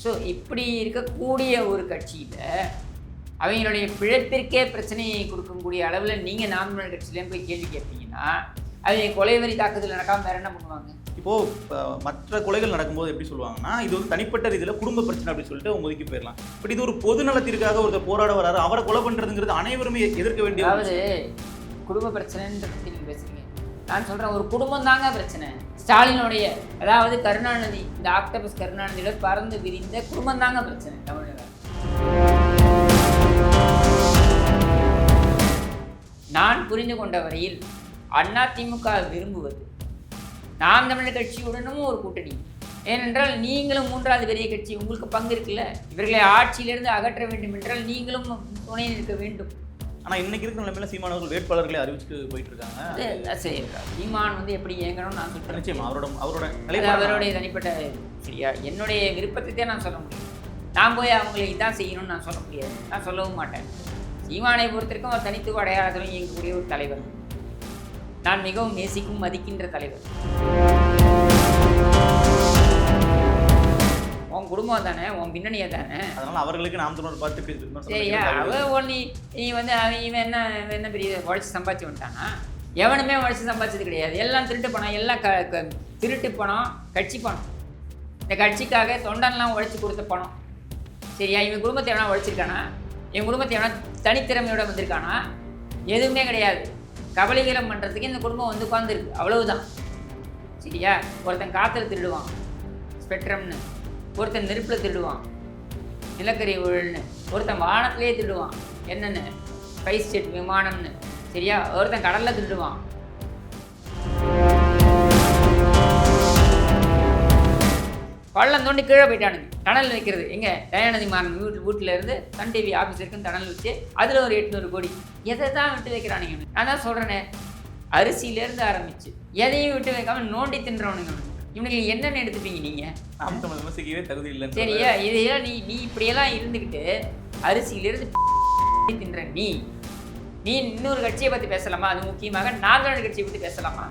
So இப்படி இருக்கக்கூடிய ஒரு கட்சியில் அவங்களுடைய பிழைப்பிற்கே பிரச்சனையை கொடுக்கக்கூடிய அளவில் நீங்கள் நாம் தமிழர் கட்சியிலேயும் போய் கேள்வி கேட்பீங்கன்னா அவங்க கொலை வரி தாக்குதல் நடக்காமல் வேற என்ன பண்ணுவாங்க? இப்போ அஹ், மற்ற கொலைகள் நடக்கும்போது எப்படி சொல்லுவாங்கன்னா இது வந்து தனிப்பட்ட ரீதியில் குடும்ப பிரச்சனை அப்படின்னு சொல்லிட்டு அவங்க ஒதுக்கி போயிடலாம் பட் இது ஒரு பொது நலத்திற்காக ஒருத்தர் போராட வராரு அவரை கொலை பண்றதுங்கிறது அனைவருமே எதிர்க்க வேண்டிய ஒரு அதாவது குடும்ப பிரச்சனைன்றத நீங்கள் பேசுறீங்க. நான் சொல்கிறேன் ஒரு குடும்பம் தாங்க பிரச்சனை. ஸ்டாலினுடைய அதாவது கருணாநிதி இந்த ஆக்டபஸ் கருணாநிதியோட பறந்து விரிந்த குடும்பம் தாங்க பிரச்சனை தமிழக. நான் புரிந்து கொண்ட வரையில் அண்ணா திமுக விரும்புவது நாம் தமிழர் கட்சியுடனும் ஒரு கூட்டணி. ஏனென்றால் நீங்களும் மூன்றாவது பெரிய கட்சி உங்களுக்கு பங்கு இருக்குல்ல? இவர்களை ஆட்சியிலிருந்து அகற்ற வேண்டும் என்றால் நீங்களும் துணை நிற்க வேண்டும். ஆனா இன்னைக்கு இருக்கிற நிலைமையில சீமானவர்கள் வேட்பாளர்களை அறிவிச்சுட்டு போயிட்டு இருக்காங்க சீமான் வந்து எப்படி இயங்கணும்னு நான் சொல்றேன். நிச்சயமா அவரோட அவரோட அவருடைய தனிப்பட்ட சரியா என்னுடைய விருப்பத்தை நான் சொல்ல முடியும். நான் போய் அவங்களை இதான் செய்யணும்னு நான் சொல்ல முடியாது. நான் சொல்லவும் மாட்டேன். சீமானை பொறுத்திருக்கும் அவர் தனித்துவ அடையாளத்துடன் இயங்கக்கூடிய ஒரு தலைவர். நான் மிகவும் நேசிக்கும் மதிக்கின்ற தலைவர். உன் குடும்பம் தானே உன் பின்னணியை தானே? அதனால அவர்களுக்கு நாம் தமிழர் பார்த்து சரியா அவ நீ நீ வந்து அவன் இவன் என்ன என்ன பெரிய உழைச்சி சம்பாதிச்சு வந்துட்டானா எவனுமே உழைச்சி சம்பாதிச்சது கிடையாது. எல்லாம் திருட்டு பணம் எல்லாம் க க- திருட்டு பணம் கட்சி பணம் இந்த கட்சிக்காக தொண்டன்லாம் உழைச்சி கொடுத்த பணம் சரியா இவன் குடும்பத்தை எவனா உழைச்சிருக்கானா? இவன் குடும்பத்தை எவனா தனித்திறமையோட வந்திருக்கானா? எதுவுமே கிடையாது. கபலீகரம் பண்ணுறதுக்கு இந்த குடும்பம் வந்து உட்காந்துருக்கு அவ்வளவுதான். சரியா ஒருத்தன் காற்றுல திருடுவான். ஸ்பெக்ட்ரம்னு. ஒருத்தன் நெருப்பில் திருடுவான். நிலக்கரி ஊழல்னு. ஒருத்தன் வானத்திலே திருடுவான். என்னென்னு? ஸ்பைஸ் ஜெட் விமானம்னு. சரியா? ஒருத்தன் கடலில் திருடுவான். பள்ளம் தோண்டி கீழே போயிட்டானுங்க. டனல் வைக்கிறது எங்கே? தயாநிதி மாறன் வீட்டு வீட்டில் இருந்து சன் டிவி ஆஃபீஸ் இருக்குன்னு டனல் வச்சு அதில் ஒரு எட்நூறு கோடி. எதை தான் விட்டு வைக்கிறானுங்க நான் தான் சொல்கிறேனே அரிசியிலேருந்து ஆரம்பிச்சு. எதையும் விட்டு வைக்காமல் நோண்டி தின்றவனுங்க இவனுக்கு என்னென்னு எடுத்துப்பீங்க நீங்கள் நாம் தமிழ் விமர்சிக்கவே தகுதி இல்லைன்னு சரியா இதையெல்லாம் நீ நீ இப்படியெல்லாம் இருந்துக்கிட்டு அரிசியிலிருந்து தின்ற நீ? நீ இன்னொரு கட்சியை பற்றி பேசலாமா? அது முக்கியமாக நாகராஜ கட்சியை பற்றி பேசலாமா?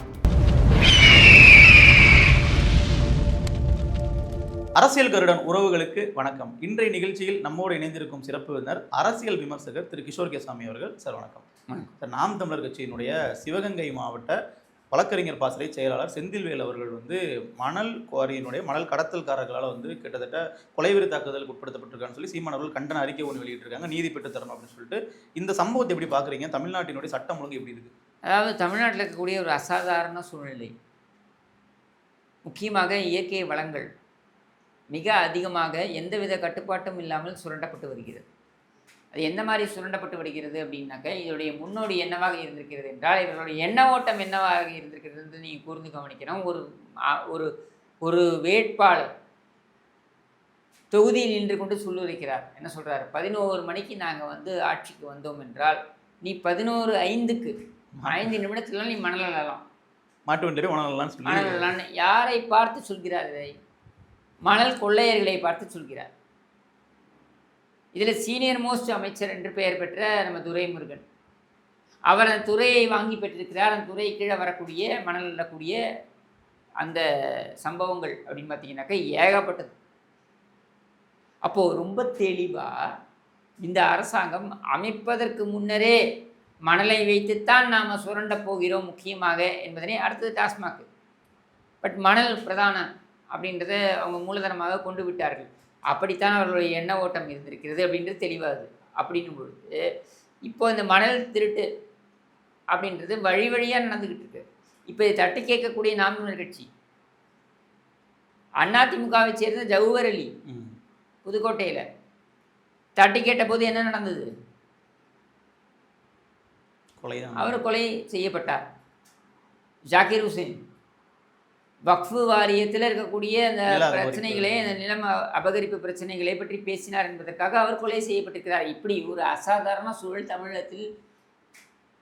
அரசியல் கருடன் உறவுகளுக்கு வணக்கம். இன்றைய நிகழ்ச்சியில் நம்மோடு இணைந்திருக்கும் சிறப்பு விருந்தினர் அரசியல் விமர்சகர் திரு கிஷோர் கேசாமி அவர்கள். சார் வணக்கம். வணக்கம். சார் நாம் தமிழர் கட்சியினுடைய சிவகங்கை மாவட்ட வழக்கறிஞர் பாசறை செயலாளர் செந்தில்வேல் அவர்கள் வந்து மணல் குவாரியினுடைய மணல் கடத்தல்காரர்களால் வந்து கிட்டத்தட்ட கொலைவெறி தாக்குதலுக்கு உட்படுத்தப்பட்டிருக்கான்னு சொல்லி சீமான் அவர்கள் கண்டன அறிக்கை ஒன்று வெளியிட்டிருக்காங்க. நீதி பெற்று தரணும் அப்படின்னு சொல்லிட்டு இந்த சம்பவத்தை எப்படி பார்க்குறீங்க? தமிழ்நாட்டினுடைய சட்டம் ஒழுங்கு எப்படி இருக்கு? அதாவது தமிழ்நாட்டில் இருக்கக்கூடிய ஒரு அசாதாரண சூழ்நிலை. முக்கியமாக இயற்கை வளங்கள் மிக அதிகமாக எந்தவித கட்டுப்பாட்டும் இல்லாமல் சுரண்டப்பட்டு வருகிறது. அது எந்த மாதிரி சுரண்டப்பட்டு வருகிறது அப்படின்னாக்க இதனுடைய முன்னோடி என்னவாக இருந்திருக்கிறது என்றால் இவர்களுடைய எண்ண ஓட்டம் என்னவாக இருந்திருக்கிறது என்று நீங்கள் கூர்ந்து கவனிக்கணும். ஒரு ஒரு ஒரு வேட்பாளர் தொகுதியில் நின்று கொண்டு சொல்லுரைக்கிறார். என்ன சொல்றாரு? பதினோரு மணிக்கு நாங்கள் வந்து ஆட்சிக்கு வந்தோம் என்றால் நீ பதினோரு ஐந்துக்கு ஐந்து நிமிடத்துல நீ மணல் அள்ளலாம் மாட்டு வண்டியை உணவலாம்னு சொல்லி மணல் அள்ளலாம்னு யாரை பார்த்து சொல்கிறார் இதை? மணல் கொள்ளையர்களை பார்த்து சொல்கிறார். இதில் சீனியர் மோஸ்ட் அமைச்சர் என்று பெயர் பெற்ற நம்ம துரைமுருகன். அவர் அந்த துறையை வாங்கி பெற்றிருக்கிறார். அந்த துறை கீழே வரக்கூடிய மணல் அள்ளக்கூடிய அந்த சம்பவங்கள் அப்படின்னு பார்த்தீங்கன்னாக்கா ஏகப்பட்டது. அப்போது ரொம்ப தெளிவாக இந்த அரசாங்கம் அமைப்பதற்கு முன்னரே மணலை வைத்துத்தான் நாம் சுரண்ட போகிறோம் முக்கியமாக என்பதனை அடுத்தது டாஸ்மாக். பட் மணல் பிரதானம் அப்படின்றத அவங்க மூலதனமாக கொண்டு விட்டார்கள். அப்படித்தான் அவர்களுடைய எண்ண ஓட்டம் இருந்திருக்கிறது அப்படின்றது தெளிவாகுது. அப்படின்னும் பொழுது இப்போ இந்த மணல் திருட்டு அப்படின்றது வழி வழியாக நடந்துக்கிட்டு இருக்கு. இப்போ இதை தட்டி கேட்கக்கூடிய நாம் தமிழர் கட்சி. அதிமுகவை சேர்ந்த ஜவுஹர் அலி. புதுக்கோட்டையில் தட்டி கேட்டபோது என்ன நடந்தது? கொலைதான். அவர் கொலை செய்யப்பட்டார். ஜாகிர் ஹுசேன். வக்ஃபு வாரியத்தில் இருக்கக்கூடிய அந்த. பிரச்சனைகளை அந்த நிலம் அபகரிப்பு பிரச்சனைகளை பற்றி பேசினார் என்பதற்காக அவர் கொலை செய்யப்பட்டிருக்கிறார். இப்படி ஒரு அசாதாரண சூழல் தமிழகத்தில்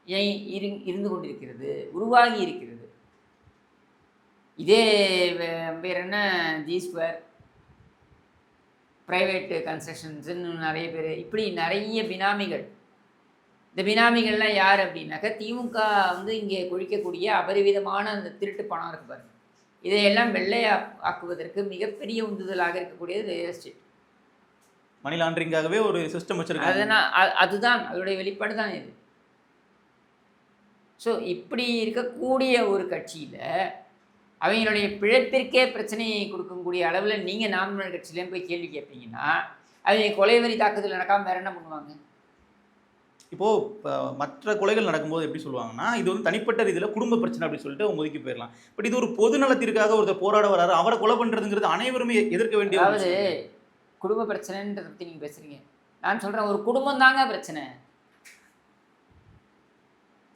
இரு- இருந்து கொண்டிருக்கிறது உருவாகி இருக்கிறது. இதே வேற என்ன? ஜி ஸ்கொயர் ப்ரைவேட்டு கன்ஸ்ட்ரக்ஷன்ஸ்னு நிறைய பேர் இப்படி நிறைய பினாமிகள். இந்த பினாமிகள்லாம் யார் அப்படின்னாக்கா திமுக வந்து இங்கே குழிக்கக்கூடிய அபரிவிதமான அந்த திருட்டு பணம் இருக்கு பாருங்க. இதையெல்லாம் வெள்ளை ஆக்குவதற்கு மிகப்பெரிய உந்துதலாக இருக்கக்கூடியது ரியல் எஸ்டேட் மணி லாண்டரிங்காகவே ஒரு சிஸ்டம் வச்சிருக்காங்க. அதனால் அதுதான் அதோடைய வெளிப்பாடு தான் இது. ஸோ இப்படி இருக்கக்கூடிய ஒரு கட்சியில் அவங்களுடைய பிழைப்பிற்கே பிரச்சனையை கொடுக்கக்கூடிய அளவில் நீங்கள் நாம் தமிழர் கட்சியிலேயும் போய் கேள்வி கேட்பீங்கன்னா அவங்க கொலைவரி தாக்குதல் நடக்காமல் வேற என்ன பண்ணுவாங்க? இப்போ இப்ப மற்ற கொலைகள் நடக்கும்போது எப்படி சொல்லுவாங்கன்னா இது வந்து தனிப்பட்ட ரீதியில குடும்ப பிரச்சனை அப்படி சொல்லிட்டு அவங்க ஒதுக்கி போயிடலாம் பட் இது ஒரு பொது நலத்திற்காக ஒருத்தர் போராட வராரு அவரை கொலை பண்றதுங்கிறது அனைவருமே எதிர்க்க வேண்டிய அதாவது. குடும்ப பிரச்சனைன்றதை பற்றி நீங்கள் பேசுகிறீங்க நான் சொல்கிறேன் ஒரு குடும்பம் தாங்க பிரச்சனை.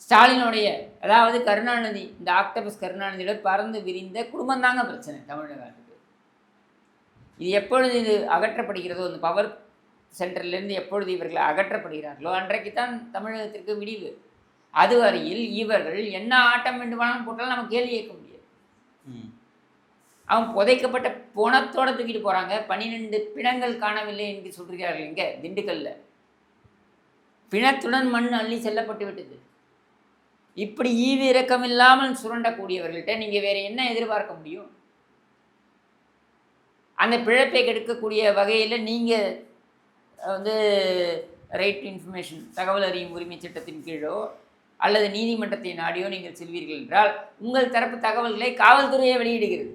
ஸ்டாலினுடைய அதாவது கருணாநிதி இந்த ஆக்டோபஸ் கருணாநிதியோட பறந்து விரிந்த குடும்பம் தாங்க பிரச்சனை தமிழகத்துக்கு இது எப்பொழுது இது அகற்றப்படுகிறதோ இந்த பவர் சென்டர்லேருந்து எப்பொழுது இவர்கள் அகற்றப்படுகிறார்களோ அன்றைக்கு தான் தமிழகத்திற்கு விடிவு. அதுவரையில் இவர்கள் என்ன ஆட்டம் வேண்டுமானாலும் போட்டாலும் நம்ம கேள்வி கேட்க முடியாது. ம். அவன் புதைக்கப்பட்ட புணத்தோட தூக்கிட்டு போறாங்க. பன்னிரெண்டு பிணங்கள் காணவில்லை என்று சொல்கிறார்கள் இங்க திண்டுக்கல்ல. பிணத்துடன் மண் அள்ளி செல்லப்பட்டு விட்டது. இப்படி ஈவு இரக்கம் இல்லாமல் சுரண்டக்கூடியவர்கள்ட்ட நீங்க வேற என்ன எதிர்பார்க்க முடியும்? அந்த பிழைப்பை கெடுக்கக்கூடிய வகையில் நீங்க அஹ், வந்து ரைட் இன்ஃபர்மேஷன் தகவல் அறியும் உரிமை சட்டத்தின் கீழோ அல்லது நீதிமன்றத்தை நாடியோ நீங்கள் செல்வீர்கள் என்றால் உங்கள் தரப்பு தகவல்களை காவல்துறையே வெளியிடுகிறது.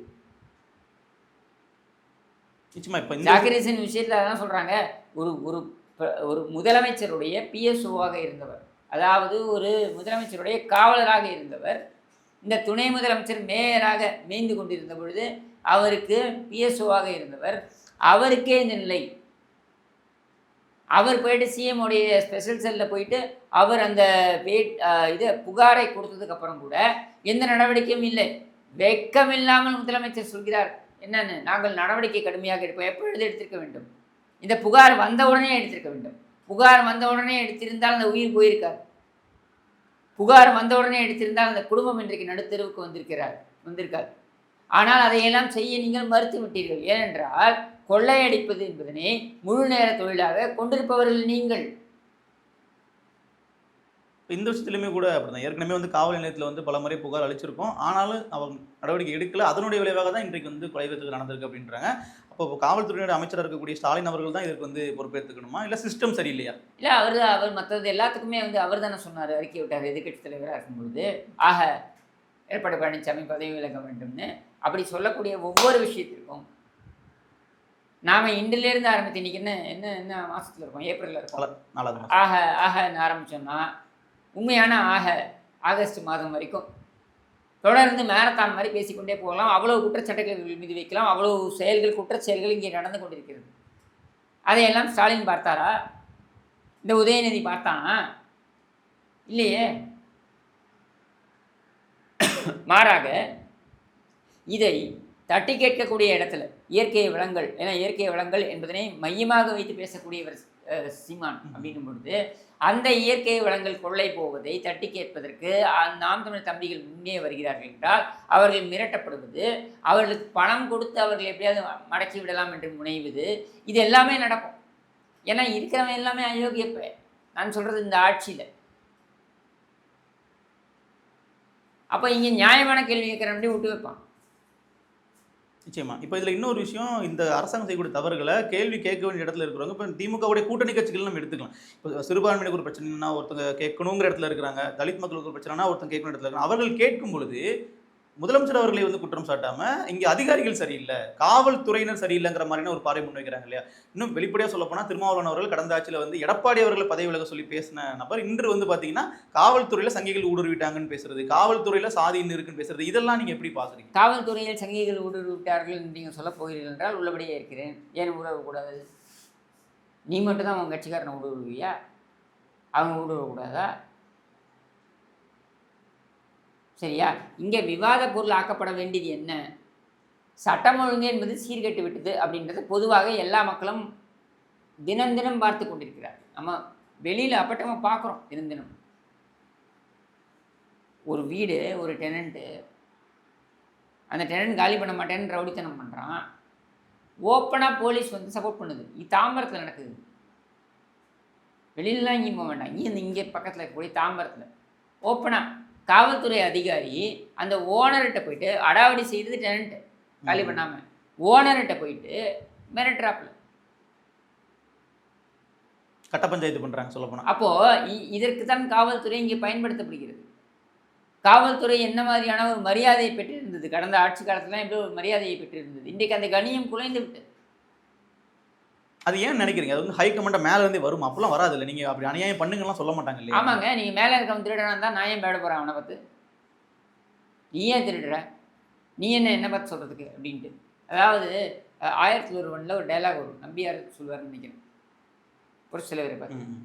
நிச்சயமா இப்ப ஜாகிரேசன் விஷயத்தில் அதான் சொல்கிறாங்க ஒரு ஒரு ஒரு முதலமைச்சருடைய பிஎஸ்ஓவாக இருந்தவர் அதாவது ஒரு முதலமைச்சருடைய காவலராக இருந்தவர் இந்த துணை முதலமைச்சர் மேயராக மேய்ந்து கொண்டிருந்த பொழுது அவருக்கு பிஎஸ்ஓவாக இருந்தவர் அவருக்கே இந்த நிலை அவர் போயிட்டு சிஎம் ஸ்பெஷல் செல்லில் போயிட்டு அவர் அந்த வேட் இது புகாரை கொடுத்ததுக்கப்புறம் கூட எந்த நடவடிக்கையும் இல்லை. வெக்கமில்லாமல் முதலமைச்சர் சொல்கிறார். என்னென்னு? நாங்கள் நடவடிக்கை கடுமையாக எடுப்போம். எப்பொழுது எடுத்திருக்க வேண்டும்? இந்த புகார் வந்த உடனே எடுத்திருக்க வேண்டும். புகார் வந்த உடனே எடுத்திருந்தால் அந்த உயிர் போயிருக்கார் புகார் வந்த உடனே எடுத்திருந்தால் அந்த குடும்பம் இன்றைக்கு நடுத்தருவுக்கு வந்திருக்கிறார் வந்திருக்கார் ஆனால் அதையெல்லாம் செய்ய நீங்கள் மறுத்து விட்டீர்கள். ஏனென்றால் கொள்ளையடிப்பது என்பதனை முழு நேர தொழிலாக கொண்டிருப்பவர்கள் நீங்கள். இப்ப இந்த விஷயத்துலையுமே கூட அப்படிதான். ஏற்கனவே வந்து காவல் நிலையத்தில் வந்து பல முறை புகார் அளிச்சிருக்கோம். ஆனாலும் அவங்க நடவடிக்கை எடுக்கல. அதனுடைய விளைவாக தான் இன்றைக்கு வந்து கொலை விபத்து நடந்திருக்கு அப்படின்றாங்க. அப்போ காவல்துறையினுடைய அமைச்சராக இருக்கக்கூடிய ஸ்டாலின் அவர்கள் தான் இதற்கு வந்து பொறுப்பேற்றுக்கணுமா இல்லை சிஸ்டம் சரியில்லையா? இல்லை அவர் அவர் மற்றது எல்லாத்துக்குமே வந்து அவர் தானே சொன்னார் அறிக்கை விட்டார் எதிர்க்கட்சி தலைவராக இருக்கும்பொழுது. ஆக எடப்பாடி பழனிசாமி பதவி விலக வேண்டும்னு. அப்படி சொல்லக்கூடிய ஒவ்வொரு விஷயத்திற்கும் நாம் இன்றிலிருந்து ஆரம்பித்து இன்னைக்கு என்ன என்ன என்ன மாசத்துல இருக்கோம்? ஏப்ரலில் இருக்கோம். ஆக ஆகன்னு ஆரம்பிச்சோம்னா உண்மையான ஆக ஆகஸ்ட் மாதம் வரைக்கும் தொடர்ந்து மேரத்தான் மாதிரி பேசிக்கொண்டே போகலாம். அவ்வளவு குற்றச்சாட்டுகள் இவர்கள் மீது வைக்கலாம். அவ்வளவு செயல்கள் குற்றச் செயல்கள் இங்கே நடந்து கொண்டிருக்கிறது. அதையெல்லாம் ஸ்டாலின் பார்த்தாரா? இந்த உதயநிதி பார்த்தானா? இல்லையே. மாறாக இதை தட்டி கேட்கக்கூடிய இடத்துல இயற்கை வளங்கள் ஏன்னா இயற்கை வளங்கள் என்பதனை மையமாக வைத்து பேசக்கூடியவர் சீமான் அப்படின்னும் பொழுது அந்த இயற்கை வளங்கள் கொள்ளை போவதை தட்டி கேட்பதற்கு நாம் தமிழ் தம்பிகள் முன்னே வருகிறார்கள் என்றால் அவர்கள் மிரட்டப்படுவது அவர்களுக்கு பணம் கொடுத்து அவர்கள் எப்படியாவது மடக்கி விடலாம் என்று முனைவது இது எல்லாமே நடக்கும். ஏன்னா இருக்கிறவன் எல்லாமே அயோக்கிய நான் சொல்றது இந்த ஆட்சியில். அப்போ இங்கே நியாயமான கேள்வி கேட்குறேன் விட்டு வைப்பான். நிச்சயமா. இப்போ இதில் இன்னொரு விஷயம் இந்த அரசாங்கம் செய்யக்கூடிய தவறுகளை கேள்வி கேட்க வேண்டிய இடத்துல இருக்கிறவங்க இப்போ திமுகவுடைய கூட்டணி கட்சிகள் நம்ம எடுத்துக்கலாம். இப்போ சிறுபான்மையினருக்கு ஒரு பிரச்சனைனா ஒருத்தங்க கேட்கணுங்கிற இடத்துல இருக்கிறாங்க தலித் மக்களுக்கு ஒரு பிரச்சனைனா ஒருத்தங்க கேட்கணும் இடத்துல இருக்காங்க அவர்கள் கேட்கும் பொழுது முதலமைச்சர் அவர்களை வந்து குற்றம் சாட்டாம இங்க அதிகாரிகள் சரியில்லை காவல்துறையினர் சரியில்லைங்கிற மாதிரியான ஒரு பார்வை முன்வைக்கிறாங்க இல்லையா? இன்னும் வெளிப்படையா சொல்ல போனா திருமாவளவன் அவர்கள் கடந்த ஆட்சியில வந்து எடப்பாடி அவர்களை பதவி விலக சொல்லி பேசின நபர். இன்று வந்து பாத்தீங்கன்னா காவல்துறையில சங்கிகள் ஊடுருவிட்டாங்கன்னு பேசுறது காவல்துறையில சாதி இருக்குன்னு பேசுறது இதெல்லாம் நீங்க எப்படி பாக்குறீங்க? காவல்துறையில் சங்கிகள் ஊடுருவிட்டார்கள் என்று நீங்கள் சொல்ல போகிறீர்கள் என்றால் உள்ளபடியே இருக்கிறேன். ஏன் ஊடகக்கூடாது நீ மட்டும் தான் உன் கட்சிக்காரனை ஊடுருவியா அவங்க ஊடுருவக்கூடாதா? சரியா? இங்கே விவாத பொருள் ஆக்கப்பட வேண்டியது என்ன? சட்டம் ஒழுங்கு என்பது சீர்கெட்டு விட்டது அப்படின்றத பொதுவாக எல்லா மக்களும் தினம் தினம் பார்த்து கொண்டிருக்கிறார். நம்ம வெளியில் அப்பட்டமாக பார்க்குறோம் தினம் தினம். ஒரு வீடு ஒரு டெனண்ட்டு அந்த டெனன்ட் காலி பண்ண மாட்டேன்னு ரவுடித்தனம் பண்ணுறான் ஓப்பனாக போலீஸ் வந்து சப்போர்ட் பண்ணுது. இது தாம்பரத்தில் நடக்குது. வெளியிலலாம் இங்கேயும் போக வேண்டாம். இங்கே இங்கே பக்கத்தில் இருக்கக்கூடிய தாம்பரத்தில். ஓப்பனாக காவல்துறை அதிகாரி அந்த ஓனர்கிட்ட போயிட்டு அடாவடி செய்தது டெனண்ட்டு காலி பண்ணாமல் ஓனர்கிட்ட போயிட்டு மிரட்டுறாப்புல. கட்ட பஞ்சாயத்து பண்றாங்க சொல்ல போனா அப்போ இ- இதற்கு தான் காவல்துறை இங்கே பயன்படுத்தப்படுகிறது. காவல்துறை என்ன மாதிரியான ஒரு மரியாதையை பெற்றிருந்தது? கடந்த ஆட்சி காலத்துல எப்படி ஒரு மரியாதையை பெற்றிருந்தது? இன்றைக்கு அந்த கண்ணியம் குலைந்து விட்டது அது ஏன் நினைக்கிறீங்க? அது வந்து ஹை கமாண்ட மேல இருந்தே வரும். அப்பெல்லாம் வராது இல்ல நீங்க அப்படி அநியாயம் பண்ணுங்கலாம் சொல்ல மாட்டாங்க இல்லையா? ஆமாங்க. நீங்க மேலே இருக்கவன் திருடனா தான் நான் ஏன் பேட போறேன் அவனை பார்த்து? நீ ஏன் திருடுற? நீ என்ன என்ன பார்த்து சொல்றதுக்கு? அப்படின்ட்டு. அதாவது ஆயிரத்தி ஒருவனில் ஒரு டைலாக் வரும். நம்பியார் சொல்லுவார்னு நினைக்கிறேன். ஒரு சிலவரை பார்த்து. ம், ம்.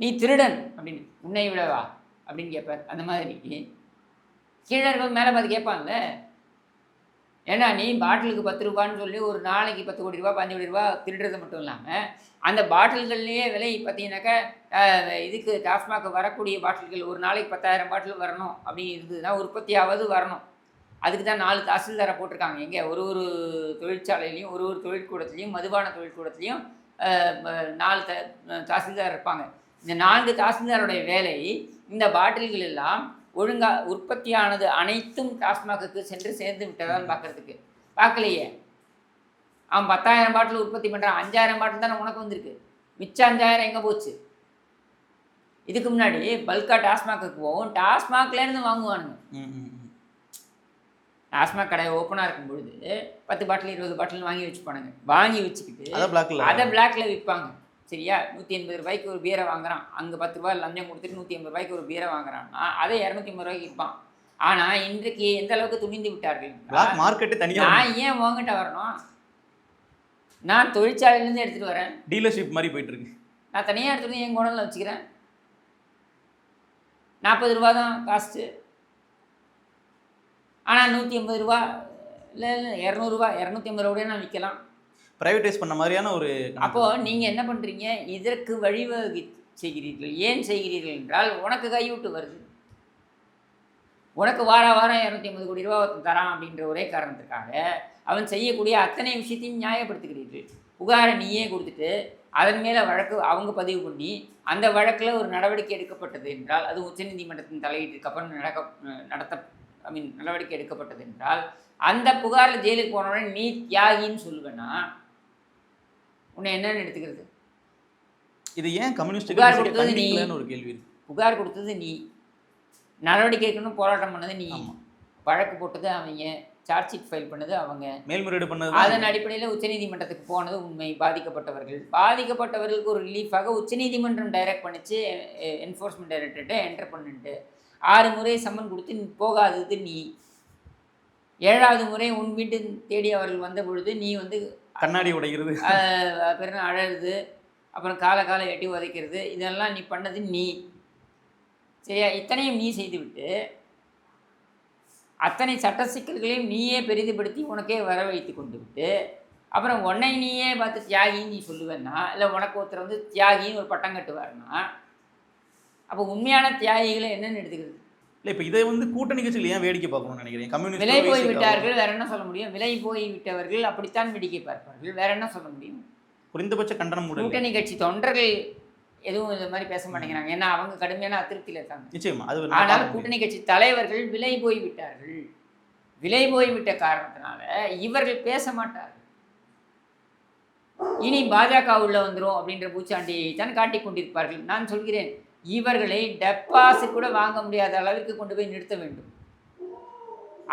நீ திருடன் அப்படின்னு. உன்னை விடவா? அப்படின்னு கேட்பார். அந்த மாதிரி. கீழே இருக்கவங்க மேலே பார்த்து கேட்பான்ல ஏன்னா நீ பாட்டிலுக்கு பத்து ரூபான்னு சொல்லி ஒரு நாளைக்கு பத்து கோடி ரூபா பதினஞ்சு கோடி ரூபா திருடுறது மட்டும் இல்லாமல் அந்த பாட்டில்கள்லேயே விலை பார்த்தீங்கன்னாக்கா இதுக்கு டாஸ்மாக் வரக்கூடிய பாட்டில்கள் ஒரு நாளைக்கு பத்தாயிரம் பாட்டில் வரணும் அப்படி இருந்ததுன்னா உற்பத்தியாவது வரணும். அதுக்கு தான் நாலு தாசில்தாரை போட்டிருக்காங்க. எங்கே ஒரு ஒரு தொழிற்சாலையிலையும் ஒரு ஒரு தொழிற்கூடத்துலையும் மதுபான தொழிற்கூடத்துலையும் நாலு த தாசில்தார் இருப்பாங்க. இந்த நான்கு தாசில்தாருடைய வேலை இந்த பாட்டில்கள் எல்லாம் ஒழுங்கா உற்பத்தியானது அனைத்தும் டாஸ்மாகுக்கு சென்று சேர்ந்து விட்டதான்னு பார்க்கறதுக்கு. பார்க்கலையே? அவன் பத்தாயிரம் பாட்டில் உற்பத்தி பண்ணுறான் அஞ்சாயிரம் பாட்டில் தானே உனக்கு வந்திருக்கு. மிச்சம் அஞ்சாயிரம் எங்கே போச்சு? இதுக்கு முன்னாடி பல்கா டாஸ்மாகுக்கு போகும். டாஸ்மாக்லேருந்து வாங்குவானுங்க. டாஸ்மாக் கடை ஓப்பனாக இருக்கும் பொழுது பத்து பாட்டில் இருபது பாட்டில் வாங்கி வச்சுப்பானுங்க. வாங்கி வச்சுக்கிட்டு அதை பிளாக்ல விற்பாங்க. சரியா? நூற்றி எண்பது ரூபாய்க்கு ஒரு பீரை வாங்குறான். அங்கே பத்து ரூபாய் லஞ்சம் கொடுத்துட்டு நூற்றி எண்பது ரூபாய்க்கு ஒரு பீரை வாங்குறான்னா அதை இரநூத்தி ஐம்பது ரூபாய்க்கு விற்பான். ஆனால் இன்றைக்கு எந்த அளவுக்கு துணிந்து விட்டார்கள்? மார்க்கெட்டு தனியா நான் ஏன் உங்ககிட்ட வரணும்? நான் தொழிற்சாலையிலேருந்து எடுத்துகிட்டு வரேன். டீலர்ஷிப் மாதிரி போயிட்டு இருக்கு நான் தனியாக எடுத்துகிட்டு என் குடலில் வச்சுக்கிறேன். நாற்பது ரூபா தான் காஸ்ட்டு ஆனால் நூற்றி ஐம்பது ரூபா இல்லை இல்லை இரநூறுவா இரநூத்தி ஐம்பது ரூபாய் நான் விற்கலாம். பிரைவேடைஸ் பண்ண மாதிரியான ஒரு அப்போ நீங்க என்ன பண்றீங்க? இதற்கு வழிவகை செய்கிறீர்கள். ஏன் செய்கிறீர்கள் என்றால் உனக்கு கைவிட்டு வருது. உனக்கு வார வாரம் இரநூத்தி ஐம்பது கோடி ரூபா தரான் அப்படின்ற ஒரே காரணத்துக்காக அவன் செய்யக்கூடிய அத்தனை விஷயத்தையும் நியாயப்படுத்துகிறீர்கள் புகாரை நீயே கொடுத்துட்டு அதன் மேலே வழக்கு அவங்க பதிவு பண்ணி அந்த வழக்கில் ஒரு நடவடிக்கை எடுக்கப்பட்டது என்றால் அது உச்சநீதிமன்றத்தின் தலையீட்டுக்கு அப்புறம் நடக்க நடத்த ஐ மீன் நடவடிக்கை எடுக்கப்பட்டது என்றால் அந்த புகாரில் ஜெயிலுக்கு போனவுடனே நீ தியாகின்னு சொல்லுவேன்னா உன்னை என்னன்னு எடுத்துக்கிறது. இது ஏன் கம்யூனிஸ்ட் புகார் கொடுத்தது நீ. ஒரு கேள்வி புகார் கொடுத்தது நீ. நடவடிக்கை எடுக்கணும் போராட்டம் பண்ணது நீ. வழக்கு போட்டது அவங்க சார்ஜ் ஷீட் ஃபைல் பண்ணது அவங்க. மேல்முறையீடு பண்ணது அதன் அடிப்படையில் உச்சநீதிமன்றத்துக்கு போனது உண்மை. பாதிக்கப்பட்டவர்கள். பாதிக்கப்பட்டவர்களுக்கு ஒரு ரிலீஃபாக உச்சநீதிமன்றம் டைரக்ட் பண்ணிச்சு என்ஃபோர்ஸ்மெண்ட் டைரக்டர்கிட்ட என்டர் பண்ணிட்டு ஆறு முறை சம்மன் கொடுத்து நீ போகாதது நீ. ஏழாவது முறை உன் வீட்டு தேடி அவர்கள் வந்த பொழுது நீ வந்து கண்ணாடி உடைகிறது ஆஹ் பிறகு அழகுது. அப்புறம் காலை காலை எட்டி உதைக்கிறது. இதெல்லாம் நீ பண்ணது நீ. சரியா? இத்தனையும் நீ செய்துவிட்டு அத்தனை சட்ட சிக்கல்களையும் நீயே பெரிதுபடுத்தி உனக்கே வர வைத்து கொண்டு விட்டு அப்புறம் உன்னை நீயே பார்த்து தியாகின்னு நீ சொல்லுவேன்னா இல்லை உனக்கு ஒருத்தர் வந்து தியாகின்னு ஒரு பட்டம் கட்டுவாருன்னா அப்போ உண்மையான தியாகிகளை என்னென்னு எடுத்துக்கிறது? இல்ல இப்ப இதை வந்து கூட்டணி கட்சிகள் ஏன் வேடிக்கை பார்க்கணும்னு நினைக்கிறேன் கம்யூனிஸ்ட் விலை போய் விட்டார்கள் வேற என்ன சொல்ல முடியும்? விலை போய் விட்டவர்கள் அப்படித்தான் வேடிக்கை பார்ப்பார்கள். வேற என்ன சொல்ல முடியும்? குறைந்தபட்ச கண்டனம். கூட்டணி கட்சி தொண்டர்கள் எதுவும் இந்த மாதிரி பேச மாட்டேங்கிறாங்க. ஏன்னா அவங்க கடுமையான அதிருப்தியில் இருக்காங்க. நிச்சயமா அது ஆனால் கூட்டணி கட்சி தலைவர்கள் விலை போய் விட்டார்கள் விலை போய் விட்ட காரணத்தினால இவர்கள் பேச மாட்டார்கள். இனி பாஜக உள்ள வந்துரும் அப்படின்ற பூச்சாண்டியை தான் காட்டிக் கொண்டிருப்பார்கள். நான் சொல்கிறேன். இவர்களை டெபாசிட் கூட வாங்க முடியாத அளவிற்கு கொண்டு போய் நிறுத்த வேண்டும்.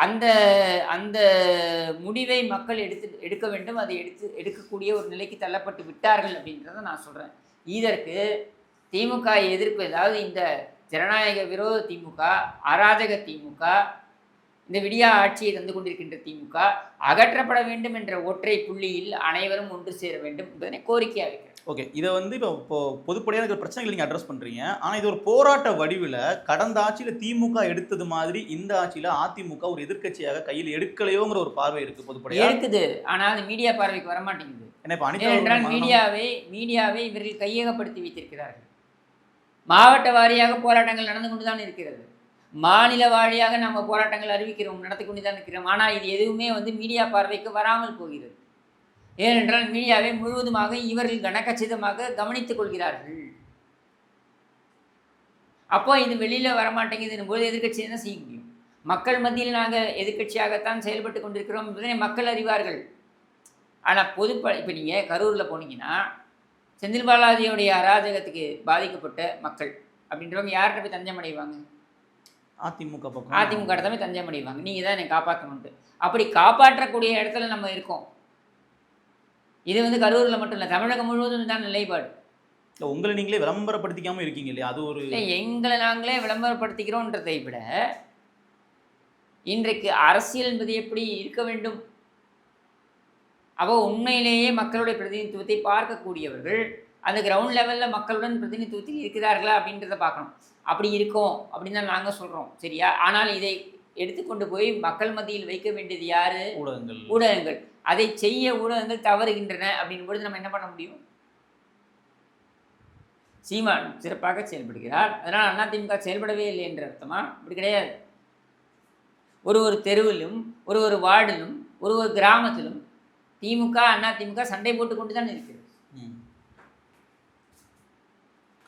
அந்த அந்த முடிவை மக்கள் எடுத்து எடுக்க வேண்டும். அதை எடுத்து எடுக்கக்கூடிய ஒரு நிலைக்கு தள்ளப்பட்டு விட்டார்கள் அப்படின்றத நான் சொல்கிறேன் இதற்கு திமுக எதிர்ப்பு ஏதாவது இந்த ஜனநாயக விரோத திமுக அராஜக திமுக இந்த விடியா ஆட்சியை தந்து கொண்டிருக்கின்ற திமுக அகற்றப்பட வேண்டும் என்ற ஒற்றை புள்ளியில் அனைவரும் ஒன்று சேர வேண்டும் என்பதனை கோரிக்கையாக வைக்கிறேன் ஓகே இதை வந்து இப்போ இப்போ பொதுப்படையான இருக்கிற பிரச்சனைகள் நீங்கள் அட்ரஸ் பண்ணுறீங்க ஆனால் இது ஒரு போராட்ட வடிவில் கடந்த ஆட்சியில் திமுக எடுத்தது மாதிரி இந்த ஆட்சியில் அதிமுக ஒரு எதிர்க்கட்சியாக கையில் எடுக்கலையோங்கிற ஒரு பார்வை இருக்குது பொதுப்படையாக இருக்குது ஆனால் அது மீடியா பார்வைக்கு வர மாட்டேங்குது ஏன்னா இப்போ அனிதா ஏனென்றால் அவர்கள் மீடியாவை மீடியாவை இவர்கள் கையகப்படுத்தி வைத்திருக்கிறார்கள். மாவட்ட வாரியாக போராட்டங்கள் நடந்து கொண்டு தான் இருக்கிறது. மாநில வாரியாக நம்ம போராட்டங்கள் அறிவிக்கிறோம் நடத்தி கொண்டு தான் இருக்கிறோம். ஆனால் இது எதுவுமே வந்து மீடியா பார்வைக்கு வராமல் போகிறது. ஏனென்றால் மீடியாவை முழுவதுமாக இவர்கள் கனக்கச்சிதமாக கவனித்துக் கொள்கிறார்கள். அப்போ இது வெளியில் வரமாட்டேங்குதுன்னு போது எதிர்கட்சி என்ன செய்ய முடியும்? மக்கள் மத்தியில் நாங்கள் எதிர்க்கட்சியாகத்தான் செயல்பட்டு கொண்டிருக்கிறோம் என்பதனை மக்கள் அறிவார்கள். ஆனால் பொது இப்போ நீங்கள் கரூரில் போனீங்கன்னா செந்தில் பாலாஜியோடைய அராஜகத்துக்கு பாதிக்கப்பட்ட மக்கள். அப்படின்றவங்க யார்கிட்ட போய் தஞ்சம் அடைவாங்க அதிமுக பக்கம். அதிமுக இடத்த போய் தஞ்சம் அடைவாங்க நீங்கள் தான் என்னை காப்பாற்றணுன்ட்டு அப்படி காப்பாற்றக்கூடிய இடத்துல நம்ம இருக்கோம். இது வந்து கரூரில் மட்டும் இல்லை தமிழகம் முழுவதும் தான் நிலைப்பாடு. இல்ல, உங்களை நீங்களே விளம்பரப்படுத்திக்காம இருக்கீங்க இல்லையா? அது ஒரு எங்களை நாங்களே விளம்பரப்படுத்திக்கிறோன்றதை விட இன்றைக்கு அரசியல் என்பது எப்படி இருக்க வேண்டும்? அவ உண்மையிலேயே மக்களுடைய பிரதிநிதித்துவத்தை பார்க்கக்கூடியவர்கள் அந்த கிரவுண்ட் லெவலில் மக்களுடன் பிரதிநிதித்துவத்தில் இருக்கிறார்களா அப்படின்றத பார்க்கணும். அப்படி இருக்கோம் அப்படின்னு தான் நாங்கள் சொல்கிறோம் சரியா? ஆனால் இதை எடுத்துக்கொண்டு போய் மக்கள் மத்தியில் வைக்க வேண்டியது யாரு? ஊடகங்கள். ஊடகங்கள். அதை செய்ய ஊடகங்கள் தவறுகின்றன அப்படின் பொழுது நம்ம என்ன பண்ண முடியும்? சீமான் சிறப்பாக செயல்படுகிறார். அதனால் அதிமுக செயல்படவே இல்லை என்ற அர்த்தமா? அப்படி கிடையாது. ஒரு ஒரு தெருவிலும் ஒரு ஒரு வார்டிலும் ஒரு ஒரு கிராமத்திலும் திமுக அதிமுக சண்டை போட்டுக்கொண்டு தான் இருக்கிறது.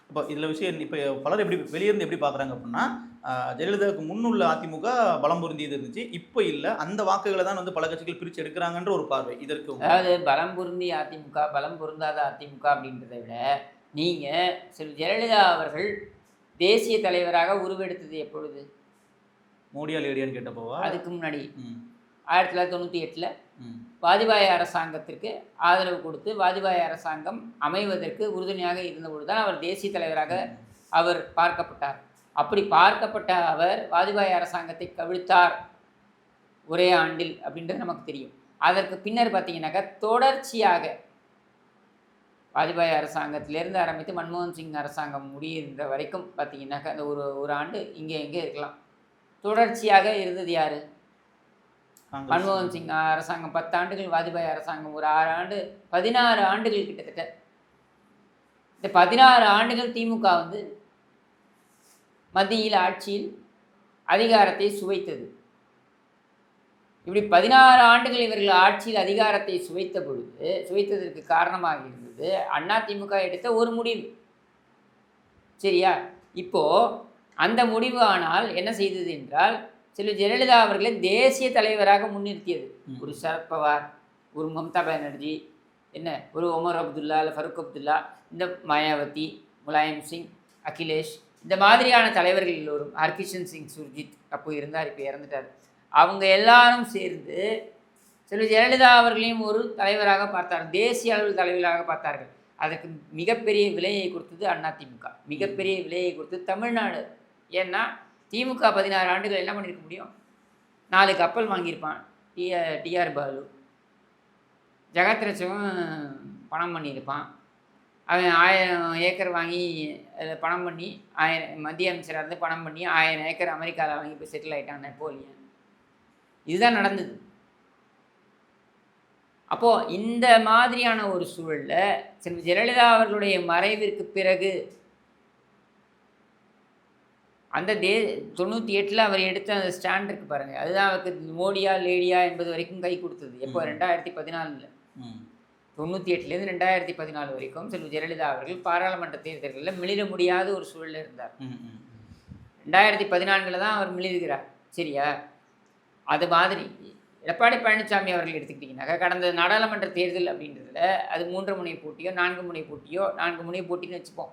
இப்போ இதில் விஷயம் இப்போ பலர் எப்படி வெளியிருந்து எப்படி பார்க்குறாங்க அப்படின்னா ஜெயலலிதாவுக்கு முன்னுள்ள அதிமுக பலம் பொருந்தியது இருந்துச்சு. இப்போ இல்லை அந்த வாக்குகளை தான் வந்து பல கட்சிகள் பிரித்து எடுக்கிறாங்கன்ற ஒரு பார்வை இதற்கு அதாவது பலம் பொருந்தி அதிமுக பலம் பொருந்தாத அதிமுக அப்படின்றத விட நீங்கள் செல்வி ஜெயலலிதா அவர்கள் தேசிய தலைவராக உருவெடுத்தது எப்பொழுது? மோடியா லேடியான்னு கேட்டப்போவா? அதுக்கு முன்னாடி. ஆயிரத்தி தொள்ளாயிரத்தி தொண்ணூற்றி எட்டில். வாஜ்பாய் அரசாங்கத்திற்கு ஆதரவு கொடுத்து வாஜ்பாய் அரசாங்கம் அமைவதற்கு உறுதுணையாக இருந்தபொழுது தான் அவர் தேசிய தலைவராக அவர் பார்க்கப்பட்டார். அப்படி பார்க்கப்பட்ட அவர் வாஜ்பாய் அரசாங்கத்தை கவிழ்த்தார் ஒரே ஆண்டில் அப்படின்றது நமக்கு தெரியும். அதற்கு பின்னர் பார்த்தீங்கன்னாக்கா தொடர்ச்சியாக வாஜ்பாய் அரசாங்கத்திலேருந்து ஆரம்பித்து மன்மோகன் சிங் அரசாங்கம் முடிகின்ற வரைக்கும் பார்த்தீங்கன்னாக்கா அந்த ஒரு ஒரு ஆண்டு இங்கே எங்கே இருக்கலாம். தொடர்ச்சியாக இருந்தது யார்? மன்மோகன் சிங் அரசாங்கம் பத்து ஆண்டுகள் வாஜ்பாய் அரசாங்கம் ஒரு ஆறு ஆண்டு பதினாறு ஆண்டுகள் கிட்டத்தட்ட. இந்த பதினாறு ஆண்டுகள் திமுக வந்து மத்தியில் ஆட்சியில் அதிகாரத்தை சுவைத்தது. இப்படி பதினாறு ஆண்டுகள் இவர்கள் ஆட்சியில் அதிகாரத்தை சுவைத்த பொழுது சுவைத்ததற்கு காரணமாக இருந்தது அண்ணா திமுக எடுத்த ஒரு முடிவு. சரியா? இப்போ அந்த முடிவு ஆனால் என்ன செய்தது என்றால் செல்வி ஜெயலலிதா அவர்களை தேசிய தலைவராக முன்னிறுத்தியது. ஒரு சரத்பவார் ஒரு மம்தா பானர்ஜி என்ன ஒரு ஒமர் அப்துல்லா இல்லை ஃபருக் அப்துல்லா இந்த மாயாவதி முலாயம் சிங் அகிலேஷ் இந்த மாதிரியான தலைவர்கள் எல்லோரும் ஹர்கிஷன் சிங் சுர்ஜித் அப்போ இருந்தார் இப்போ இறந்துட்டார். அவங்க எல்லாரும் சேர்ந்து செல்வி ஜெயலலிதா அவர்களையும் ஒரு தலைவராக பார்த்தார் தேசிய அளவில் தலைவராக பார்த்தார்கள். அதற்கு மிகப்பெரிய விலையை கொடுத்தது அதிமுக மிகப்பெரிய விலையை கொடுத்தது தமிழ்நாடு. ஏன்னா திமுக பதினாறு ஆண்டுகள் என்ன பண்ணியிருக்க முடியும்? நாலு கப்பல் வாங்கியிருப்பான். TR TR Baalu. ஜெகத்ரட்சகம் பணம் பண்ணியிருப்பான். அவன் ஆயிரம் ஏக்கர் வாங்கி அதில் பணம் பண்ணி ஆயிரம் மத்திய அமைச்சராக இருந்து பணம் பண்ணி ஆயிரம் ஏக்கர் அமெரிக்காவில் வாங்கி போய் செட்டில் ஆகிட்டான் நெப்போலியன். இதுதான் நடந்தது. அப்போது இந்த மாதிரியான ஒரு சூழலில் செல்வி ஜெயலலிதா அவர்களுடைய மறைவிற்கு பிறகு அந்த தே தொண்ணூற்றி எட்டில் அவர் எடுத்த அந்த ஸ்டாண்ட் இருக்கு பாருங்கள் அதுதான் அவருக்கு மோடியா லேடியா என்பது வரைக்கும் கை கொடுத்தது. எப்போ. ரெண்டாயிரத்தி பதினாலில். தொண்ணூற்றி எட்டுலேருந்து ரெண்டாயிரத்தி பதினாலு வரைக்கும் செல்வி ஜெயலலிதா அவர்கள் பாராளுமன்ற தேர்தல்களில் மிளிர முடியாத ஒரு சூழலில் இருந்தார். ரெண்டாயிரத்தி பதினான்கில் தான் அவர் மிளிர்கிறார். சரியா? அது மாதிரி எடப்பாடி பழனிசாமி அவர்கள் எடுத்துக்கிட்டிங்கனாக்கா கடந்த நாடாளுமன்ற தேர்தல் அப்படின்றதுல அது மூன்று முனை போட்டியோ நான்கு முனை போட்டியோ நான்கு முனை போட்டின்னு வச்சுப்போம்.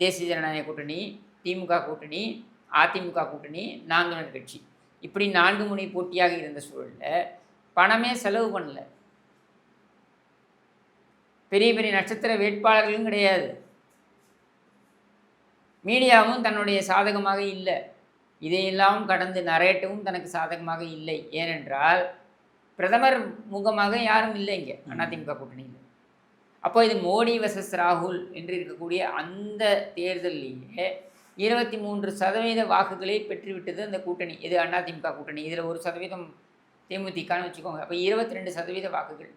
தேசிய ஜனநாயக கூட்டணி திமுக கூட்டணி அதிமுக கூட்டணி தமிழர் கட்சி. இப்படி நான்கு முனை போட்டியாக இருந்த சூழலில் பணமே செலவு பண்ணல. பெரிய பெரிய நட்சத்திர வேட்பாளர்களும் கிடையாது. மீடியாவும் தன்னுடைய சாதகமாக இல்லை. இதையெல்லாம் கடந்து நரேட்டவும் தனக்கு சாதகமாக இல்லை. ஏனென்றால் பிரதமர் முகமாக யாரும் இல்லை இங்கே அதிமுக கூட்டணியில். அப்போ இது மோடி வர்சஸ் ராகுல் என்று இருக்கக்கூடிய அந்த தேர்தலிலேயே இருபத்தி மூன்று சதவீத வாக்குகளை பெற்றுவிட்டது அந்த கூட்டணி இது அதிமுக கூட்டணி. இதில் ஒரு சதவீதம் தேமுதிகன்னு வச்சுக்கோங்க. அப்போ இருபத்தி ரெண்டு சதவீத வாக்குகள்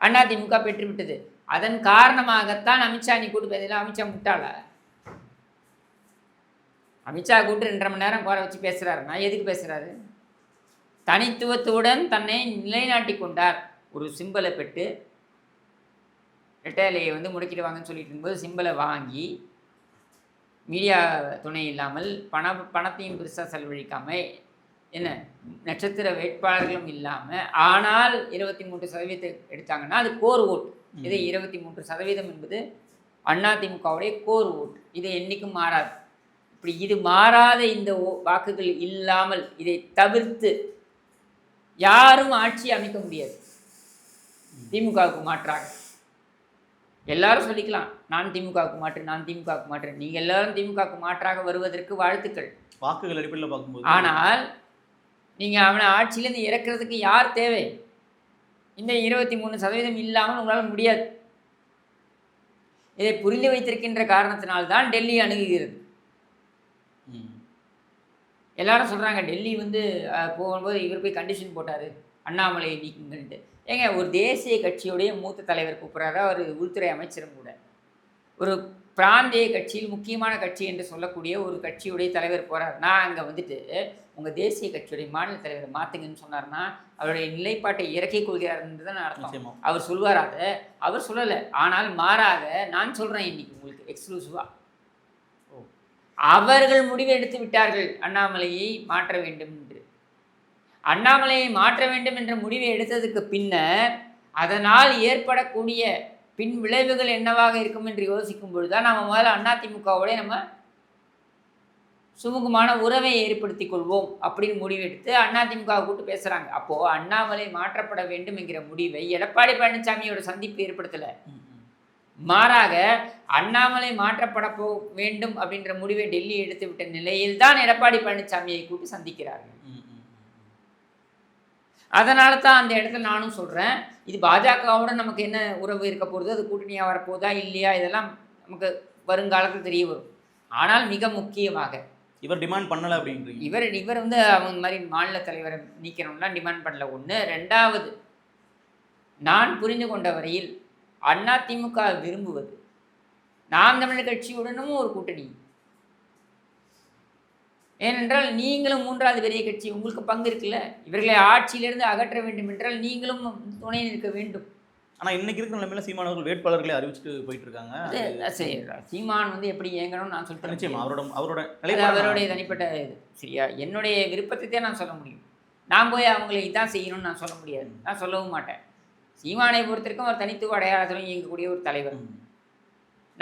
அதிமுக பெற்றுவிட்டது. அதன் காரணமாகத்தான் அமித்ஷா நீ கூட்டு பேசல அமித்ஷா முட்டாள? அமித்ஷா கூட்டு ரெண்டரை மணி நேரம் குறை வச்சு பேசுகிறாருன்னா எதுக்கு பேசுகிறாரு தனித்துவத்துடன் தன்னை நிலைநாட்டி கொண்டார். ஒரு சிம்பலை பெற்று ரெட்டையிலையை வந்து முடக்கிடுவாங்கன்னு சொல்லிட்டு இருக்கும்போது சிம்பலை வாங்கி மீடியா துணை இல்லாமல் பண பணத்தையும் பெருசாக செலவழிக்காமல் என்ன நட்சத்திர வேட்பாளர்களும் இல்லாமல் ஆனால் இருபத்தி மூன்று சதவீதத்தை எடுத்தாங்கன்னா அது கோர் ஓட். இது இருபத்தி மூன்று சதவீதம் என்பது அதிமுகவுடைய கோர் ஓட். இது என்றைக்கும் மாறாது. இப்படி இது மாறாத இந்த வாக்குகள் இல்லாமல் இதை தவிர்த்து யாரும் ஆட்சி அமைக்க முடியாது. திமுகவுக்கு மாற்றாக. எல்லாரும் சொல்லிக்கலாம் நான் திமுகவுக்கு மாற்று நான் திமுகவுக்கு மாற்று நீங்கள் எல்லாரும் திமுகவுக்கு மாற்றாக வருவதற்கு வாழ்த்துக்கள். வாக்குகள் அடிப்படையில் பார்க்கும்போது. ஆனால் நீங்கள் அவனை ஆட்சியிலேருந்து இறக்குறதுக்கு யார் தேவை? இந்த இருபத்தி மூணு சதவீதம் இல்லாமல் உங்களால் முடியாது. இதை புரிந்து வைத்திருக்கின்ற காரணத்தினால்தான் டெல்லி அணுகுகிறது. எல்லாரும் சொல்கிறாங்க டெல்லி வந்து போகும்போது இவர் போய் கண்டிஷன் போட்டார். அண்ணாமலை நீக்குங்கன்ட்டு. ஏங்க ஒரு தேசிய கட்சியுடைய மூத்த தலைவர் கூப்பிட்றாரு. அவர் உள்துறை அமைச்சரும் கூட. ஒரு பிராந்திய கட்சியில் முக்கியமான கட்சி என்று சொல்லக்கூடிய ஒரு கட்சியுடைய தலைவர் போகிறார் நான் அங்கே வந்துட்டு உங்கள் தேசிய கட்சியுடைய மாநில தலைவரை மாற்றுங்கன்னு சொன்னார்னா அவருடைய நிலைப்பாட்டை இறக்கிக் கொள்கிறார்ன்றது தான் அர்த்தம். அவர் சொல்வார் அதை? அவர் சொல்லலை. ஆனால் மாறாக நான் சொல்கிறேன் இன்னைக்கு உங்களுக்கு எக்ஸ்க்ளூசிவாக ஓ. அவர்கள் முடிவு எடுத்து விட்டார்கள். அண்ணாமலையை மாற்ற வேண்டும். அண்ணாமலையை மாற்ற வேண்டும் என்ற முடிவை எடுத்ததுக்கு பின்னர் அதனால் ஏற்படக்கூடிய பின் விளைவுகள் என்னவாக இருக்கும் என்று யோசிக்கும் பொழுதுதான் நம்ம முதல்ல அதிமுகவோட நம்ம சுமூகமான உறவை ஏற்படுத்திக் கொள்வோம் அப்படின்னு முடிவெடுத்து அதிமுக கூட்டு பேசுகிறாங்க அப்போது அண்ணாமலை மாற்றப்பட வேண்டும் என்கிற முடிவை எடப்பாடி பழனிசாமியோட சந்திப்பு ஏற்படுத்தலை. மாறாக அண்ணாமலை மாற்றப்பட போ வேண்டும் அப்படின்ற முடிவை டெல்லி எடுத்து விட்ட நிலையில் தான் எடப்பாடி பழனிசாமியை கூப்பிட்டு சந்திக்கிறார்கள். அதனால தான் அந்த இடத்துல நானும் சொல்கிறேன் இது பாஜகவோட நமக்கு என்ன உறவு இருக்க போகுது? அது கூட்டணியாக வரப்போதா இல்லையா? இதெல்லாம் நமக்கு வருங்காலத்தில் தெரிய வரும். ஆனால் மிக முக்கியமாக இவர் டிமாண்ட் பண்ணல அப்படின்றீங்க. இவர் இவர் வந்து அவங்க மாதிரி மாநில தலைவரை நீக்கணும்லாம் டிமாண்ட் பண்ணல. ஒன்று ரெண்டாவது நான் புரிந்து கொண்ட வரையில் அதிமுக விரும்புவது நாம் தமிழர் கட்சியுடனும் ஒரு கூட்டணி. ஏனென்றால் நீங்களும் மூன்றாவது பெரிய கட்சி உங்களுக்கு பங்கு இருக்குல்ல? இவர்களை ஆட்சியிலிருந்து அகற்ற வேண்டும் என்றால் நீங்களும் துணை நிற்க வேண்டும். ஆனா இன்னைக்கு இருக்கிற நிலைமையில சீமானவர்கள் வேட்பாளர்களை அறிவிச்சுட்டு போயிட்டு இருக்காங்க சீமான் வந்து எப்படி இயங்கணும்னு நான் சொல்லிட்டு நிச்சயமா அவரோட அவரோட அவருடைய தனிப்பட்ட இது. சரியா? என்னுடைய விருப்பத்தை தான் நான் சொல்ல முடியும். நான் போய் அவங்களை இதான் செய்யணும்னு நான் சொல்ல முடியாது. நான் சொல்லவும் மாட்டேன். சீமானை பொறுத்திருக்கும் அவர் தனித்துவ அடையாளத்துடன் இயங்கக்கூடிய ஒரு தலைவர்.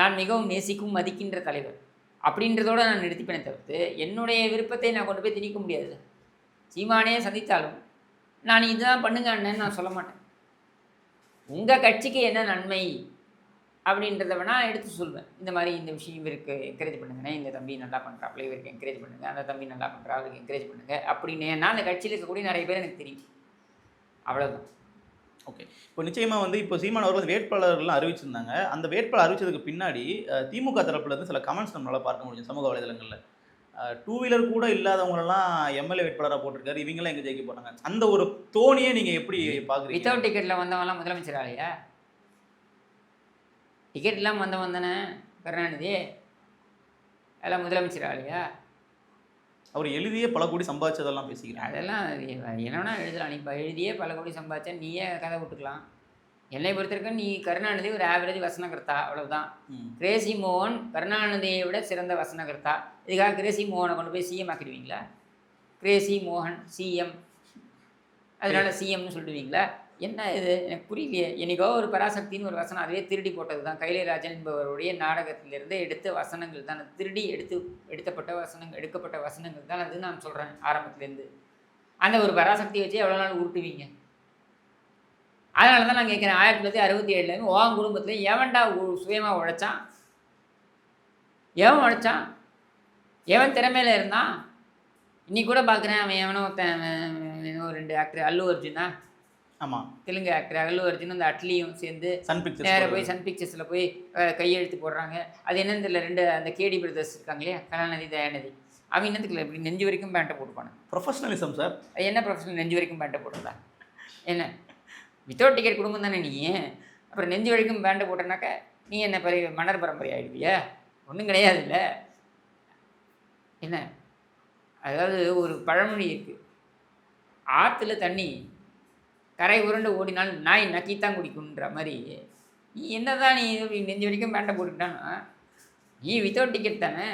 நான் மிகவும் நேசிக்கும் மதிக்கின்ற தலைவர். அப்படின்றதோட நான் நிறுத்திப்பேனே தவிர்த்து என்னுடைய விருப்பத்தை நான் கொண்டு போய் திணிக்க முடியாது. சீமானே சந்தித்தாலும் நான் இதுதான் பண்ணுங்க அண்ணன் நான் சொல்ல மாட்டேன். உங்கள் கட்சிக்கு என்ன நன்மை அப்படின்றத வேணால் எடுத்து சொல்வேன். இந்த மாதிரி இந்த விஷயம் இவருக்கு என்கரேஜ் பண்ணுங்கண்ணே. இந்த தம்பி நல்லா பண்ணுறாப்புல இவருக்கு என்கரேஜ் பண்ணுங்கள் அந்த தம்பி நல்லா பண்ணுறா அவருக்கு என்கரேஜ் பண்ணுங்கள் அப்படின்னு நான் அந்த கட்சியில் இருக்கக்கூடிய நிறைய பேர் எனக்கு தெரியும். அவ்வளோதான் ஓகே இப்போ நிச்சயமாக வந்து இப்போ சீமான் அவர்கள் வேட்பாளர்கள்லாம் அறிவிச்சிருந்தாங்க. அந்த வேட்பாளர் அறிவிச்சதுக்கு பின்னாடி திமுக தரப்புலேருந்து சில கமெண்ட்ஸ் நம்மளால் பார்க்க முடியும் சமூக வலைதளங்களில். டூ வீலர் கூட இல்லாதவங்களெல்லாம் எம்எல்ஏ வேட்பாளராக போட்டிருக்காரு. இவங்களாம் எங்கே ஜெயிக்க போகிறாங்க அந்த ஒரு தோணியை நீங்கள் எப்படி பார்க்குறீங்க? வித்தவுட் டிக்கெட்டில் வந்தவங்களாம் முதலமைச்சர் ஆலையா டிக்கெட் இல்லாமல் வந்தவன் தானே? கருணாநிதி? அதெல்லாம் முதலமைச்சர் ஆலையா அவர் எழுதியே பல கோடி சம்பாதிச்சதெல்லாம் பேசிக்கிறாங்க அதெல்லாம் என்னன்னா எழுதலாம். நீ இப்போ எழுதியே பல கோடி சம்பாதிச்சா நீயே கதை விட்டுக்கலாம் என்னை பொறுத்தவரைக்கும் நீ கருணாநிதி ஒரு ஆவரேஜ் வசனகர்த்தா அவ்வளவுதான். கிரேசி மோகன் கருணாநிதியை விட சிறந்த வசனகர்த்தா. இதுக்காக கிரேசி மோகனை கொண்டு போய் சிஎம் ஆக்கிடுவீங்களா? கிரேசி மோகன் சிஎம் அதனால சிஎம்னு சொல்லுவீங்களா? என்ன இது எனக்கு புரியலையே என்னைக்கோ ஒரு பராசக்தின்னு ஒரு வசனம் அதுவே திருடி போட்டது தான் கைலைராஜன் என்பவருடைய நாடகத்திலிருந்து எடுத்த வசனங்கள் தான் திருடி எடுத்து எடுத்தப்பட்ட வசனங்கள் எடுக்கப்பட்ட வசனங்கள் தான் அது நான் சொல்கிறேன் ஆரம்பத்துலேருந்து அந்த ஒரு பராசக்தியை வச்சு எவ்வளோ நாள் உருட்டுவீங்க அதனால தான் நான் கேட்குறேன் ஆயிரத்தி தொள்ளாயிரத்தி அறுபத்தி ஏழுலேருந்து ஓன் குடும்பத்தில் எவன்டா சுயமாக உழைச்சான் எவன் உழைச்சான் எவன் திறமையில் இருந்தான் இன்னைக்கு கூட பார்க்குறேன் அவன் எவனோ ஒருத்தன் அவன் ரெண்டு ஆக்டர் அல்லு அர்ஜுனா ஆமா. தெலுங்கு ஆக்டர் அல்லு அர்ஜுன் அந்த அட்லியும் சேர்ந்து சன் நேராக பிக்சர்ஸ் போய் சன் பிக்சர்ஸில் போய் கையெழுத்து போடுறாங்க. அது என்னன்னு தெரியல ரெண்டு அந்த கேடி பிரதர்ஸ் இருக்காங்க இல்லையா? கலாநிதி தயாநிதி. அவன் என்னத்துக்குல இப்படி நெஞ்சு வரைக்கும் பேண்ட்டை போட்டுப்பானு ப்ரொஃபஷனலிசம் சார் என்ன ப்ரொஃபஷனல் நெஞ்சு வரைக்கும் பேண்ட்டை போடுறதா? என்ன? வித்தவுட் டிக்கெட் குடும்பம் தானே நீ? அப்புறம் நெஞ்சு வரைக்கும் பேண்ட்டை போட்டனாக்க நீ என்ன பெரிய மன்னர் பரம்பரை ஆயிடுவியா? ஒன்றும் கிடையாது இல்லை. என்ன? அதாவது ஒரு பழமொழி இருக்குது ஆற்றுல தண்ணி கரை உருண்டு ஓடினால் நாய் நக்கித்தான் குடிக்குன்ற மாதிரி. நீ என்னதான் நீ இப்படி நெஞ்சு வரைக்கும் பேண்ட்டை போட்டுக்கிட்டான்னா நீ வித்தவுட் டிக்கெட் தானே?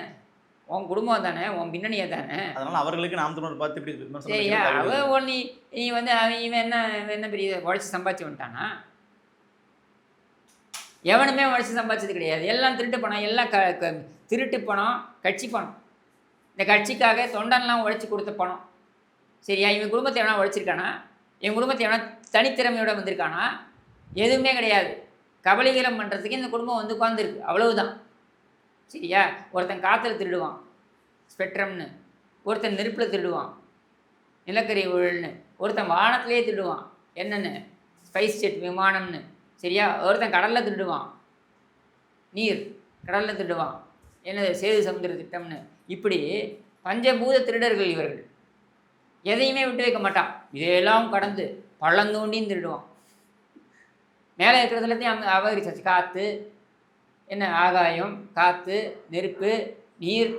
உன் குடும்பம் தானே? உன் பின்னணியை தானே? அதனால அவர்களுக்கு நாம் தமிழர் பார்த்து இப்படி விமர்சனம் சரியா வைக்கிறது அவ தவறு. ஒன்று நீ வந்து அவன் இவன் என்ன என்ன பெரிய உழைச்சி சம்பாதிச்சு வந்துட்டானா? எவனுமே உழைச்சி சம்பாதிச்சது கிடையாது. எல்லாம் திருட்டு பணம் எல்லாம் க க- திருட்டு பணம் கட்சி பணம் இந்த கட்சிக்காக தொண்டன்லாம் உழைச்சி கொடுத்த பணம். சரியா? இவன் குடும்பத்தை எவனா உழைச்சிருக்கானா? என் குடும்பத்தை எவனா தனித்திறமையோட வந்திருக்கானா? எதுவுமே கிடையாது. கபலீகரம் பண்ணுறதுக்கு இந்த குடும்பம் வந்து உட்காந்துருக்கு அவ்வளவுதான். சரியா? ஒருத்தன் காற்றுல திருடுவான். ஸ்பெக்ட்ரம்னு. ஒருத்தன் நெருப்பில் திருடுவான். நிலக்கரி ஊழல்னு. ஒருத்தன் வானத்திலே திருடுவான். என்னென்னு? ஸ்பைஸ் ஜெட் விமானம்னு. சரியா? ஒருத்தன் கடலில் திருடுவான். நீர் கடலில் திருடுவான். என்னது? சேது சமுத்திர திட்டம்னு. இப்படி பஞ்சபூத திருடர்கள் இவர்கள். எதையுமே விட்டு வைக்க மாட்டான். இதையெல்லாம் கடந்து பள்ளந்தோண்டியும் திருடுவான் மேலே இருக்கிறது எல்லாத்தையும் அபகரிச்சாச்சு காற்று என்ன ஆகாயம் காற்று நெருப்பு நீர்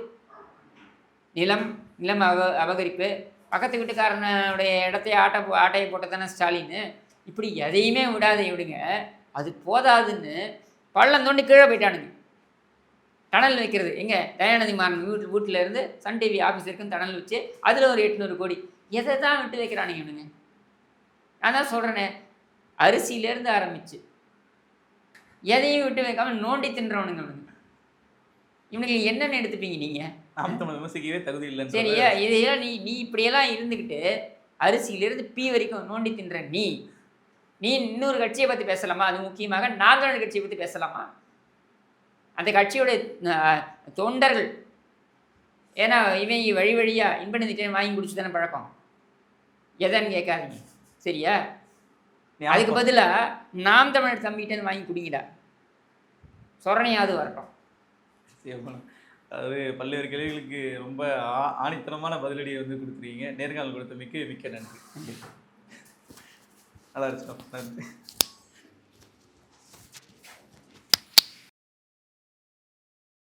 நிலம் நிலம் அப அபகரிப்பு. பக்கத்து வீட்டுக்காரனுடைய இடத்தை ஆட்ட ஆட்டையை போட்ட தானே ஸ்டாலின். இப்படி எதையுமே விடாத விடுங்க. அது போதாதுன்னு பள்ளம் தோண்டி கீழே போயிட்டானுங்க. டனல் வைக்கிறது. எங்கே தயாநிதி மாறன் வீட்டு வீட்டிலேருந்து சன் டிவி ஆஃபீஸ் இருக்குன்னு டனல் வச்சு அதில் ஒரு எட்நூறு கோடி. எதை தான் விட்டு வைக்கிறானுங்க இவனுங்க நான் தான் சொல்கிறேனே அரிசியிலேருந்து ஆரம்பிச்சு எதையும் விட்டு வைக்காம நோண்டி தின்றவனுங்க இவனுங்க. இவனுக்கு என்னென்னு எடுத்துப்பீங்க நீங்கள் நாம் விமர்சிக்கவே தகுதி சரியா இதையெல்லாம் நீ நீ இப்படியெல்லாம் இருந்துக்கிட்டு அரிசியிலிருந்து பீ வரைக்கும் நோண்டி தின்ற நீ நீ இன்னொரு கட்சியை பற்றி பேசலாமா? அது முக்கியமாக நாங்கள் கட்சியை பற்றி பேசலாமா? அந்த கட்சியோட தொண்டர்கள் ஏன்னா இவன் வழி வழியாக இன்ப நிதியை வாங்கி குடிச்சு தானே பழக்கம். எதைன்னு கேட்காதீங்க. சரியா. அதுக்கு பதிலாக நாம் தமிழர் தம்பிகிட்ட வாங்கி குடிங்கடா. சொரணையாவது வரட்டும். அதாவது பல்வேறு கேள்விகளுக்கு ரொம்ப ஆணித்தனமான பதிலடியை வந்து கொடுத்துருக்கீங்க நேர்காணல் கொடுத்தமைக்கு மிக்க நன்றி. நல்லா இருந்துச்சு நன்றி.